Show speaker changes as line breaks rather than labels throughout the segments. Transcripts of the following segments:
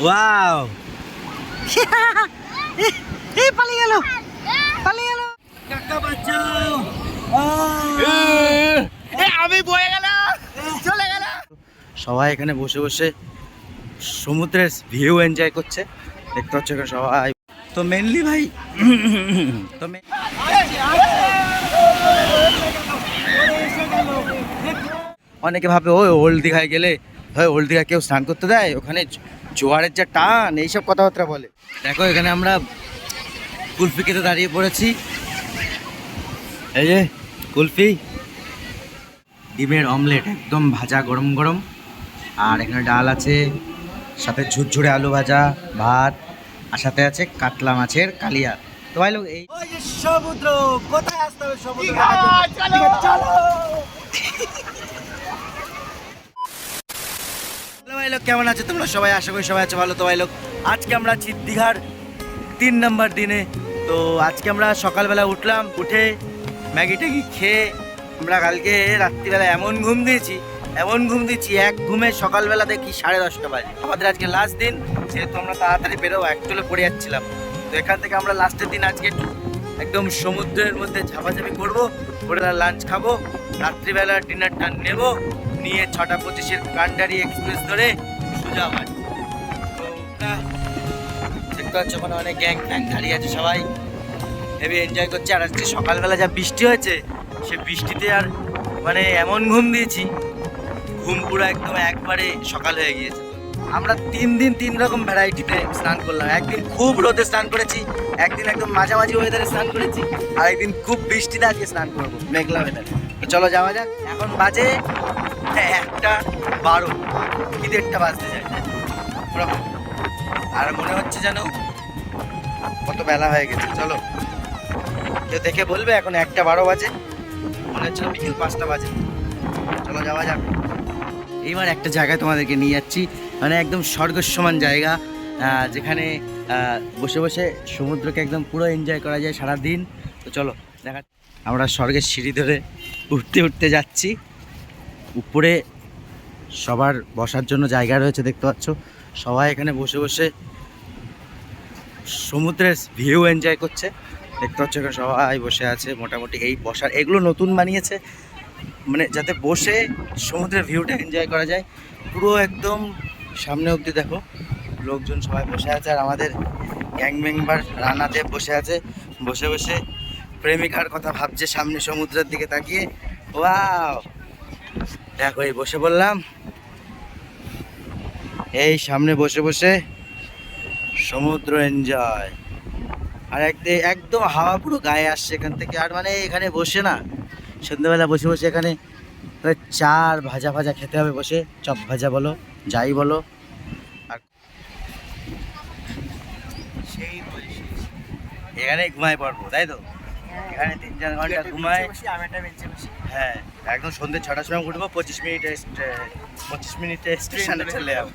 Wow এই পালিয়ে গেল পালিয়ে গেল কাকা বাঁচাও
আমি বয়ে গেল চলে গেল
সবাই এখানে বসে বসে সমুদ্রের ভিউ এনজয় করছে। দেখতে হচ্ছে এখানে সবাই। তো মেনলি ভাই তো main- অনেকে ভাবে ওই ওল্ড দীঘায় গেলে হয় ওল্ড দীঘায় কেউ স্নান করতে দেয়? ওখানে জোয়ারের যা টান এইসব কথাবার্তা বলে। দেখো এখানে আমরা কুলফি খেতে দাঁড়িয়ে পড়েছি। এই যে কুলফি। ডিমের অমলেট একদম ভাজা গরম গরম। আর এখানে ডাল আছে সাথে ঝুরঝুরে আলু ভাজা ভাত আর সাথে আছে কাতলা মাছের কালিয়া। তো ভাই লোক এই সমুদ্র কোথায় আসতে হবে সমুদ্র?
চলো।
ভাই লোক কেমন আছে তোমরা? সবাই আশা করি সবাই আছে ভালো। তো ভাই লোক আজকে আমরা আছি দীঘার তিন নম্বর দিনে। তো আজকে আমরা সকালবেলা উঠলাম, উঠে ম্যাগি ট্যাগি খেয়ে আমরা কালকে রাত্রিবেলা এমন ঘুম দিয়েছি, এমন ঘুম দিয়েছি, এক ঘুমে সকালবেলা দেখি সাড়ে দশটা বাজে। আমাদের আজকে লাস্ট দিন, সেহেতু আমরা তাড়াতাড়ি বেরোবো একচুলে পড়ে যাচ্ছিলাম। তো এখান থেকে আমরা লাস্টের দিন আজকে একদম সমুদ্রের মধ্যে ঝাপাঝাপি করব করে লাঞ্চ খাব, রাত্রিবেলা ডিনারটা নেব নিয়ে ছটা পঁচিশের কান্ডারি এক্সপ্রেস ধরে সোজা বাড়ি। দেখতে পাচ্ছ ওখানে অনেক গ্যাং ফ্যাং দাঁড়িয়ে আছে সবাই। হেভি এনজয় করছে। আর আজকে সকালবেলা যা বৃষ্টি হয়েছে, সে বৃষ্টিতে আর মানে এমন ঘুম দিয়েছি, ঘুম পুরো একদম একবারে সকাল হয়ে গিয়েছে। আমরা তিন দিন তিন রকম ভ্যারাইটিতে স্নান করলাম। একদিন খুব রোদে স্নান করেছি, একদিন একদম মাঝামাঝি ওয়েদারে স্নান করেছি আর একদিন খুব বৃষ্টিতে আজকে স্নান করব, মেঘলা ওয়েদারে চলো যাওয়া যাক। এখন বাজে একটা বারো। কি দেড়টা বাজতে যায়। ওরকম। আর মনে হচ্ছে যেন কত বেলা হয়ে গেছে। চলো। কেউ দেখে বলবে এখন একটা বারো বাজে। মনে হচ্ছে বিকেল পাঁচটা বাজে। চলো যাওয়া যাক। এইবার একটা জায়গায় তোমাদেরকে নিয়ে যাচ্ছি। মানে একদম স্বর্গের সমান জায়গা যেখানে বসে বসে সমুদ্রকে একদম পুরো এনজয় করা যায় সারা দিন তো চলো দেখা আমরা স্বর্গের সিঁড়ি ধরে উঠতে উঠতে যাচ্ছি। উপরে সবার বসার জন্য জায়গা রয়েছে, দেখতে পাচ্ছ। সবাই এখানে বসে বসে সমুদ্রের ভিউ এনজয় করছে। দেখতে পাচ্ছ এখানে সবাই বসে আছে, মোটামুটি এই বসার, এগুলো নতুন বানিয়েছে। মানে যাতে বসে সমুদ্রের ভিউটা এনজয় করা যায়। পুরো একদম সামনে অবধি দেখো, লোকজন সবাই বসে আছে আর আমাদের গ্যাং মেম্বার রানাতে বসে আছে। বসে বসে প্রেমিকার কথা ভাবছে সামনে সমুদ্রের দিকে তাকিয়ে। ওয়াও দেখো এই বসে বললাম এই সামনে বসে বসে সমুদ্র এনজয় আর একদম একদম হাওয়া পুরো গায়ে আসছে এখান থেকে। আর মানে এখানে বসে না, সন্ধ্যাবেলা বসে বসে এখানে চার ভাজা ভাজা খেতে হবে বসে। চপ ভাজা বলো, যাই বলো। আর সেই। এখানে ঘুমাই পড়ব, তাই তো? এখানে তিন চার ঘণ্টা ঘুমাই হ্যাঁ একদম সন্ধ্যে ছটার সময় উঠবো পঁচিশ মিনিট পঁচিশ মিনিটে স্টেশনে চলে যাব।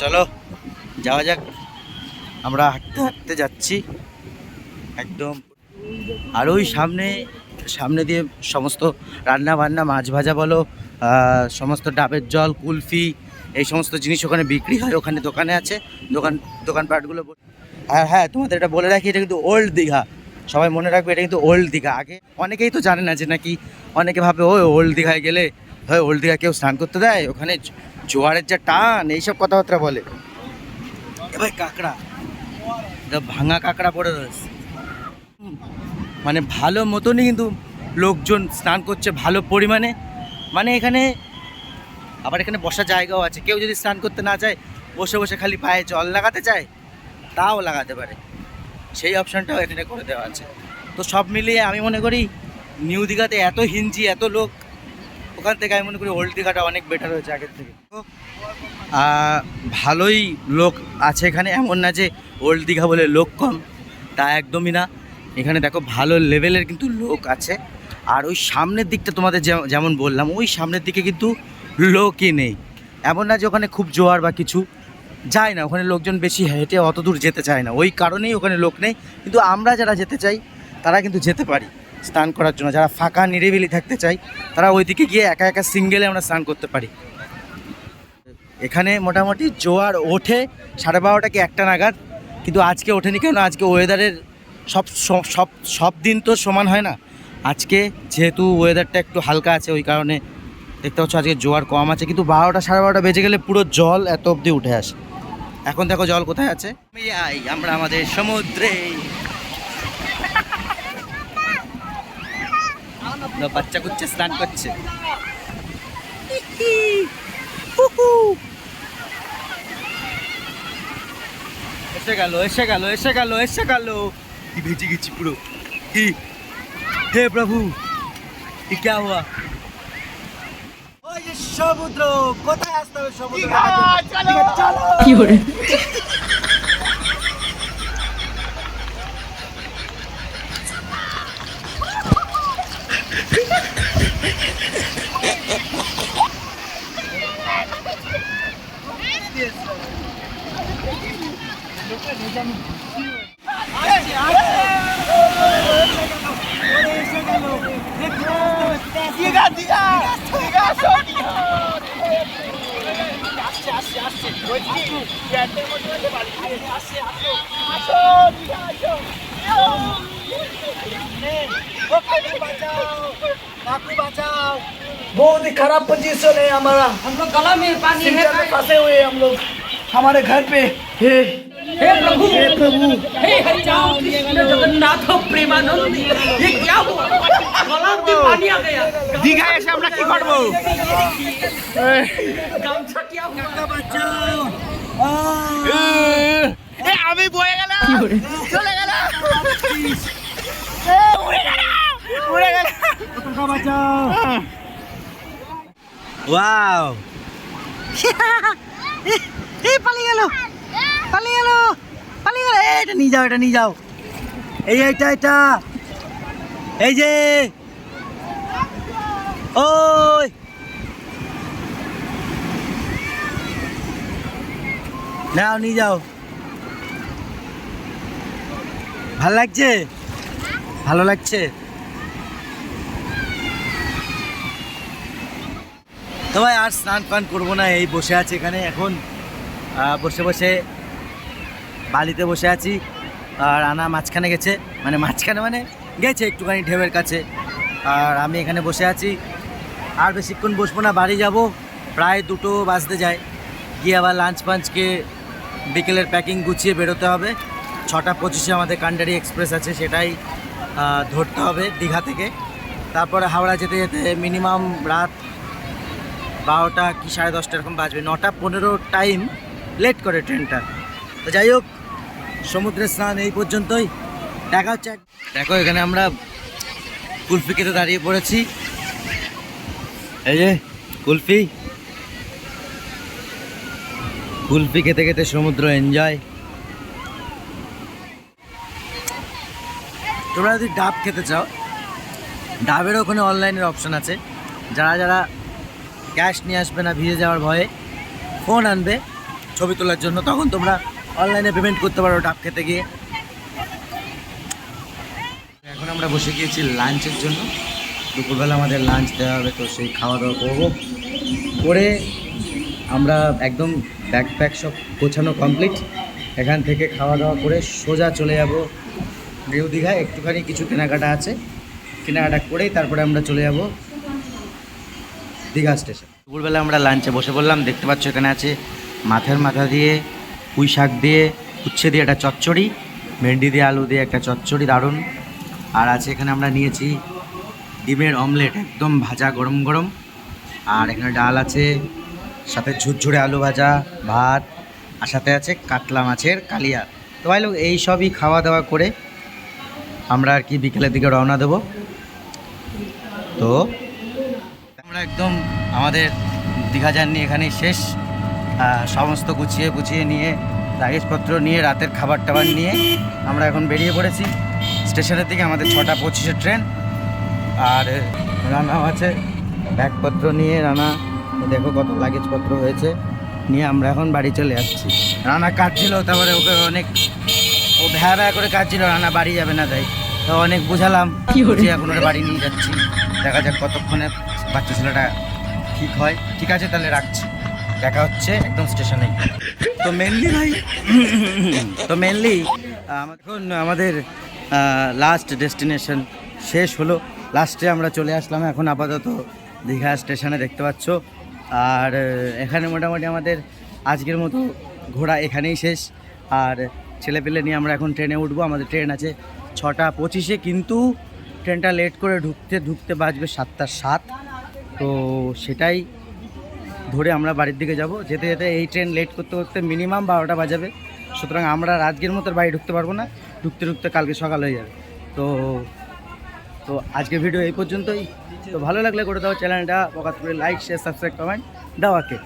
চলো যাওয়া যাক। আমরা হাঁটতে হাঁটতে যাচ্ছি। একদম আর ওই সামনে সামনে দিয়ে সমস্ত রান্না বান্না মাছ ভাজা বলো সমস্ত ডাবের জল, কুলফি, এই সমস্ত জিনিস ওখানে বিক্রি হয়। ওখানে দোকানে আছে। দোকান, দোকানপাটগুলো আর হ্যাঁ তোমাদের এটা বলে রাখি, এটা কিন্তু ওল্ড দীঘা। সবাই মনে রাখবে এটা কিন্তু ওল্ড দীঘা। আগে অনেকেই তো জানে না যে নাকি অনেকে ভাবে, ওই ওল্ড দীঘায় গেলে হয় ওল্ড দীঘা কেউ স্নান করতে দেয়? ওখানে জোয়ারের যা টান, এইসব কথাবার্তা বলে। এবার কাঁকড়া। ভাঙা কাঁকড়া পড়ে রয়েছে। মানে ভালো মতনই কিন্তু লোকজন স্নান করছে ভালো পরিমাণে। মানে এখানে আবার এখানে বসার জায়গাও আছে। কেউ যদি স্নান করতে না চায় বসে বসে খালি পায়ে জল লাগাতে চায়, তাও লাগাতে পারে। সেই অপশানটাও এখানে করে দেওয়া আছে। তো সব মিলিয়ে আমি মনে করি, নিউ দীঘাতে এত হিঞ্জি, এত লোক, ওখান থেকে আমি মনে করি ওল্ড দীঘাটা অনেক বেটার হয়েছে আগের থেকে। ভালোই লোক আছে এখানে। এমন না যে ওল্ড দীঘা বলে লোক কম, তা একদমই না। এখানে দেখো ভালো লেভেলের কিন্তু লোক আছে। আর ওই সামনের দিকটা তোমাদের যেমন বললাম, ওই সামনের দিকে কিন্তু লোকই নেই। এমন না যে ওখানে খুব জোয়ার বা কিছু, যায় না। ওখানে লোকজন বেশি হেঁটে অত দূর যেতে চায় না। ওই কারণেই ওখানে লোক নেই। কিন্তু আমরা যারা যেতে চাই, তারা কিন্তু যেতে পারি স্নান করার জন্য। যারা ফাঁকা নিরিবিলি থাকতে চাই, তারা ওইদিকে গিয়ে একা একা সিঙ্গেলে আমরা স্নান করতে পারি। এখানে মোটামুটি জোয়ার ওঠে, সাড়ে বারোটা কি একটা নাগাদ, কিন্তু আজকে ওঠেনি কেন? আজকে ওয়েদারের সব সব- সব দিন তো সমান হয় না। আজকে যেহেতু ওয়েদারটা একটু হালকা আছে, ওই কারণে দেখতে পাচ্ছ আজকে জোয়ার কম আছে, কিন্তু বারোটা, সাড়ে বারোটা বেজে গেলে পুরো জল এত অবধি উঠে আসে। এখন দেখো জল কোথায় আছে। আমি আমরা আমাদের সমুদ্রে। বাচ্চা করছে স্নান করছে। এসে গেল এসে গেল এসে গেল এসে গেল। কি ভেজে গেছি পুরো? কি? হে প্রভু কি কে হুয়া সমুদ্র কোথায় আসতে হবে সমুদ্র?
চলো।
बहुत ही खराब पोजीशन है हमारा।
हम लोग गला में पानी है
फंसे हुए हम लोग। हमारे घर पे हे
हे प्रभु
हे प्रभु
हे हरिराम कृष्ण जगन्नाथ प्रेमानंद ये क्या हुआ गला में पानी आ गया
দীঘায় এসে আমরা কি করবো
गामछा क्या हुआ
এ আমি বয়ে গেলাম চলে গেল উড়ে গেল উড়ে গেল
ওয়াও এই পালিয়ে গেল পালিয়ে গেল পালিয়ে গেল। এটা নিয়ে যাও, এটা নিয়ে যাও। এই এইটা এটা এই যে। ওই। নাও, নিয়ে যাও। ভালো লাগছে? ভালো লাগছে? তো ভাই, আর স্নান পান করব না, এই বসে আছে এখানে। এখন বসে বসে বালিতে বসে আছি আর আনা মাঝখানে গেছে। মানে মাঝখানে মানে গেছে একটুখানি ঢেউয়ের কাছে। আর আমি এখানে বসে আছি। আর বেশিক্ষণ বসবো না, বাড়ি যাব। প্রায় দুটো বাজতে যায়। গিয়ে আবার লাঞ্চ পাঞ্চকে বিকেলের প্যাকিং গুছিয়ে বেরোতে হবে। ছটা পঁচিশে আমাদের কান্ডারি এক্সপ্রেস আছে, সেটাই ধরতে হবে দীঘা থেকে। তারপরে হাওড়া যেতে যেতে মিনিমাম রাত বারোটা কি সাড়ে দশটা এরকম বাজবে। নটা পনেরো টাইম লেট করে ট্রেনটা তো যাই হোক সমুদ্রে স্নান এই পর্যন্তই। দেখা হচ্ছে দেখো, এখানে আমরা কুলফি খেতে দাঁড়িয়ে পড়েছি। এই যে কুলফি। কুলফি খেতে খেতে সমুদ্র এনজয়। তোমরা যদি ডাব খেতে চাও, ডাবের ওখানে অনলাইনের অপশন আছে। যারা যারা ক্যাশ নিয়ে আসবে না, ভিজে যাওয়ার ভয়ে, ফোন আনবে ছবি তোলার জন্য, তখন তোমরা অনলাইনে পেমেন্ট করতে পারো ডাব খেতে গিয়ে। এখন আমরা বসে গিয়েছি লাঞ্চের জন্য। দুপুরবেলা আমাদের লাঞ্চ দেওয়া হবে, তো সেই খাওয়া দাওয়া করব। করে আমরা একদম ব্যাগ প্যাক সব গোছানো কমপ্লিট এখান থেকে খাওয়া দাওয়া করে সোজা চলে যাব নিউ দীঘা একটুখানি কিছু কেনাকাটা আছে। কেনাকাটা করেই তারপরে আমরা চলে যাব দীঘা স্টেশন দুপুরবেলা আমরা লাঞ্চে বসে পড়লাম। দেখতে পাচ্ছ এখানে আছে মাথার মাথা দিয়ে পুঁই শাক দিয়ে, উচ্ছে দিয়ে একটা চচ্চড়ি, ভেন্ডি দিয়ে আলু দিয়ে একটা চচ্চড়ি দারুণ। আর আছে এখানে আমরা নিয়েছি ডিমের অমলেট, একদম ভাজা গরম গরম। আর এখানে ডাল আছে, সাথে ঝুরঝুরে আলু ভাজা, ভাত, আর সাথে আছে কাতলা মাছের কালিয়া। তো ভাই লোক, এই সবই খাওয়া দাওয়া করে আমরা আর কি বিকেলের দিকে রওনা দেবো। তো, আমরা একদম আমাদের দীঘা জার্নি এখানেই শেষ। সমস্ত গুছিয়ে গুছিয়ে নিয়ে লাগেজপত্র নিয়ে রাতের খাবার টাবার নিয়ে আমরা এখন বেরিয়ে পড়েছি। স্টেশনের দিকে আমাদের ছটা পঁচিশের ট্রেন। আর রানাও আছে ব্যাগপত্র নিয়ে রানা দেখো কত লাগেজপত্র হয়েছে নিয়ে আমরা এখন বাড়ি চলে যাচ্ছি। রানা কাঁদছিল তারপরে ওকে অনেক ও ভ্যা ভ্যা করে কাঁদছিল রানা বাড়ি যাবে না তাই। তো অনেক বুঝালাম যে এখন ওরা বাড়ি নিয়ে যাচ্ছি। দেখা যাক কতক্ষণে বাচ্চা ছেলেটা ঠিক হয়। ঠিক আছে তাহলে রাখছি। দেখা হচ্ছে একদম স্টেশনে। তো মেনলি ভাই, তো মেনলি এখন আমাদের লাস্ট ডেস্টিনেশন শেষ হলো। লাস্টে আমরা চলে আসলাম এখন আপাতত দীঘা স্টেশনে দেখতে পাচ্ছ। আর এখানে মোটামুটি আমাদের আজকের মতো ঘোরা এখানেই শেষ। আর ছেলেপেলে নিয়ে আমরা এখন ট্রেনে উঠবো। আমাদের ট্রেন আছে ছটা পঁচিশে, কিন্তু ট্রেনটা লেট করে ঢুকতে ঢুকতে বাজবে সাতটা সাত। তো সেটাই ধরে আমরা বাড়ির দিকে যাব। যেতে যেতে এই ট্রেন লেট করতে করতে মিনিমাম বারোটা বাজাবে। সুতরাং আমরা আজকের মতো বাড়ি ঢুকতে পারব না। ঢুকতে ঢুকতে কালকে সকাল হয়ে যাবে। তো তো আজকে ভিডিও এই পর্যন্তই। তো ভালো লাগলে করে দাও চ্যানেলটা পকাত করে লাইক শেয়ার সাবস্ক্রাইব কমেন্ট দাও আকে